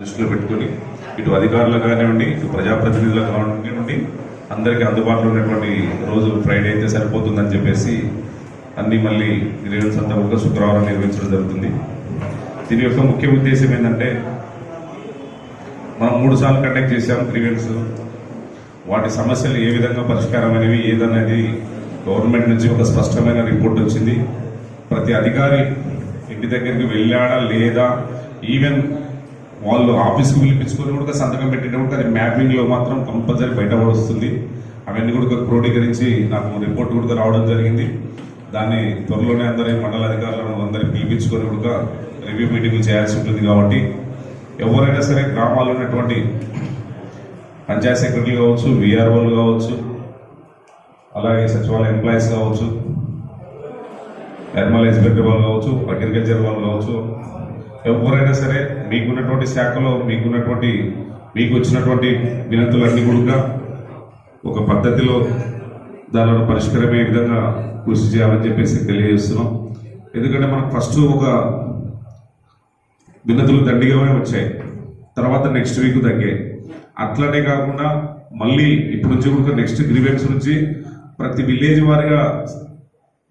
దృష్టిలో పెట్టుకుని ఇటు అధికారులు కానివ్వండి ఇటు ప్రజాప్రతినిధులు కానివ్వండి అందరికీ అందుబాటులో ఉన్నటువంటి రోజు ఫ్రైడే అయితే సరిపోతుందని చెప్పేసి అన్ని మళ్ళీ గ్రీవెన్స్ సందర్భంగా శుక్రవారం నిర్వహించడం జరుగుతుంది. దీని యొక్క ముఖ్య ఉద్దేశం ఏంటంటే మనం మూడు సార్లు కండక్ట్ చేశాం గ్రీవెన్స్. వాటి సమస్యలు ఏ విధంగా పరిష్కారం అనేవి ఏదనేది గవర్నమెంట్ నుంచి ఒక స్పష్టమైన రిపోర్ట్ వచ్చింది. ప్రతి అధికారి ఇంటి దగ్గరికి వెళ్ళాడా లేదా? ఈవెన్ వాళ్ళు ఆఫీస్కి పిలిపించుకొని కూడా సంతకం పెట్టేటప్పుడు అది మ్యాపింగ్లో మాత్రం కంపల్సరీ బయట వస్తుంది అవన్నీ కూడా క్రోడీకరించి నాకు రిపోర్ట్ కూడా రావడం జరిగింది. దాన్ని త్వరలోనే అందరి మండల అధికారులను అందరినీ పిలిపించుకొని కూడా రివ్యూ మీటింగ్ చేయాల్సి ఉంటుంది కాబట్టి ఎవరైనా సరే గ్రామాల్లో ఉన్నటువంటి పంచాయత్ సెక్రటరీ కావచ్చు విఆర్ఓలు కావచ్చు అలాగే సచివాలయ ఎంప్లాయీస్ కావచ్చు ఎర్మల్ ఇన్స్పెక్టర్ వాళ్ళు కావచ్చు అగ్రికల్చర్ వాళ్ళు కావచ్చు ఎవరైనా సరే మీకున్నటువంటి శాఖలో మీకున్నటువంటి మీకు వచ్చినటువంటి వినతులన్నీ కూడా ఒక పద్ధతిలో దానిలో పరిష్కారమే విధంగా కృషి చేయాలని చెప్పేసి తెలియజేస్తున్నాం. ఎందుకంటే మనకు ఫస్ట్ ఒక వినతులు దండిగానే వచ్చాయి. తర్వాత నెక్స్ట్ వీక్ తగ్గాయి. అట్లనే కాకుండా మళ్ళీ ఇప్పుడు నుంచి కూడా నెక్స్ట్ గ్రీవెన్స్ నుంచి ప్రతి విలేజ్ వారిగా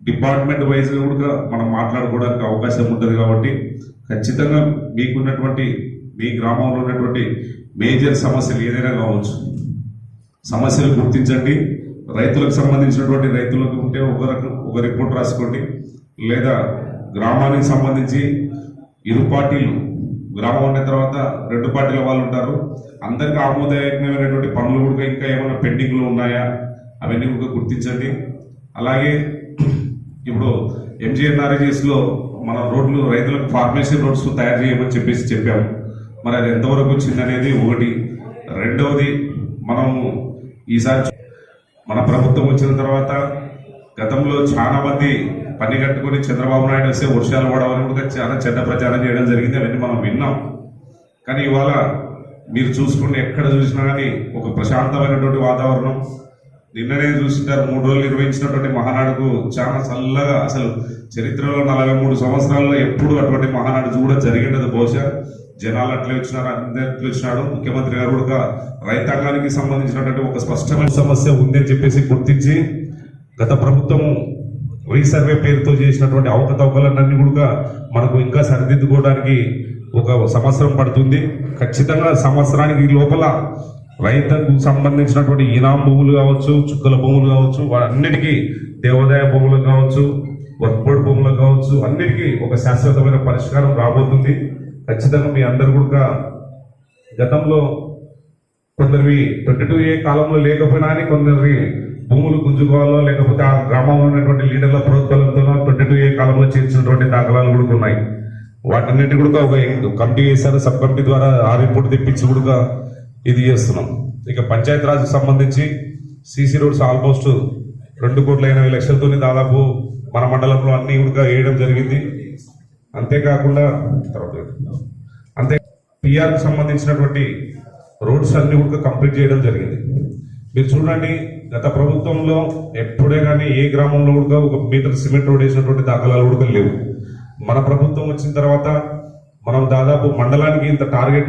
డిపార్ట్మెంట్ వైజ్ కూడా మనం మాట్లాడుకోవడానికి అవకాశం ఉంటుంది కాబట్టి ఖచ్చితంగా మీకున్నటువంటి మీ గ్రామంలో ఉన్నటువంటి మేజర్ సమస్యలు ఏదైనా కావచ్చు. సమస్యలు గుర్తించండి. రైతులకు సంబంధించినటువంటి రైతులకు ఉంటే ఒక రకం ఒక రిపోర్ట్ రాసుకోండి. లేదా గ్రామానికి సంబంధించి ఇరు పార్టీలు గ్రామం ఉన్న తర్వాత రెండు పార్టీల వాళ్ళు ఉంటారు. అందరికీ ఆమోదయోగ్యమైనటువంటి పనులు కూడా ఇంకా ఏమైనా పెండింగ్లు ఉన్నాయా? అవన్నీ కూడా గుర్తించండి. అలాగే ఇప్పుడు ఎంజీఎన్ఆర్ఎస్లో మన రోడ్లు రైతులకు ఫార్మేషన్ రోడ్స్ తయారు చేయమని చెప్పేసి చెప్పాము. మరి అది ఎంతవరకు వచ్చింది అనేది ఒకటి. రెండవది మనము ఈసారి మన ప్రభుత్వం వచ్చిన తర్వాత గతంలో చాలా మంది పని కట్టుకుని చంద్రబాబు నాయుడు వస్తే వర్షాలు పడవని కూడా చాలా చెడ్డ ప్రచారం చేయడం జరిగింది. అవన్నీ మనం విన్నాం. కానీ ఇవాళ మీరు చూసుకుంటే ఎక్కడ చూసినా కానీ ఒక ప్రశాంతమైనటువంటి వాతావరణం నిన్ననే చూసింటారు మూడు రోజులు నిర్వహించినటువంటి మహానాడుకు చాలా చల్లగా అసలు చరిత్రలో నలభై మూడు సంవత్సరాల్లో ఎప్పుడు అటువంటి మహానాడు కూడా జరిగినది బహుశా జనాలు అట్లే వచ్చినారు అందరూ అట్లే వచ్చినాడు ముఖ్యమంత్రి గారు కూడా రైతాంగానికి సంబంధించినటువంటి ఒక స్పష్టమైన సమస్య ఉందని చెప్పేసి గుర్తించి గత ప్రభుత్వం రీసర్వే పేరుతో చేసినటువంటి అవకతవకలన్నీ కూడా మనకు ఇంకా సరిదిద్దుకోవడానికి ఒక సంవత్సరం పడుతుంది. ఖచ్చితంగా సంవత్సరానికి ఈ లోపల రైతుకు సంబంధించినటువంటి ఈనాం భూములు కావచ్చు చుక్కల భూములు కావచ్చు అన్నిటికీ దేవాదాయ భూములు కావచ్చు వర్క్బోర్డ్ భూములు కావచ్చు అన్నిటికీ ఒక శాశ్వతమైన పరిష్కారం రాబోతుంది. ఖచ్చితంగా మీ అందరు కూడా గతంలో కొందరివి ట్వంటీ టూ ఏ కాలంలో లేకపోయినా అని కొందరి భూములు గుంజుకోవాలో లేకపోతే ఆ గ్రామంలో ఉన్నటువంటి లీడర్ల ప్రోత్సాహంతో ట్వంటీ టూ ఏ కాలంలో చేర్చినటువంటి దాఖలాలు కూడా ఉన్నాయి. వాటన్నిటి కూడా ఒక కమిటీ వేశారు సబ్ కమిటీ ద్వారా ఆ రిపోర్ట్ తెప్పించి కూడా ఇది చేస్తున్నాం. ఇక పంచాయత్ సంబంధించి సీసీ రోడ్స్ ఆల్మోస్ట్ రెండు కోట్ల ఎనభై లక్షలతో దాదాపు మన మండలంలో అన్ని కూడా వేయడం జరిగింది. అంతేకాకుండా తర్వాత అంతే పిఆర్కి సంబంధించినటువంటి రోడ్స్ అన్ని కూడా కంప్లీట్ చేయడం జరిగింది. మీరు చూడండి గత ప్రభుత్వంలో ఎప్పుడే కానీ ఏ గ్రామంలో కూడా ఒక మీటర్ సిమెంట్ రోడ్ వేసినటువంటి దాఖలాలు కూడా లేవు. మన ప్రభుత్వం వచ్చిన తర్వాత మనం దాదాపు మండలానికి ఇంత టార్గెట్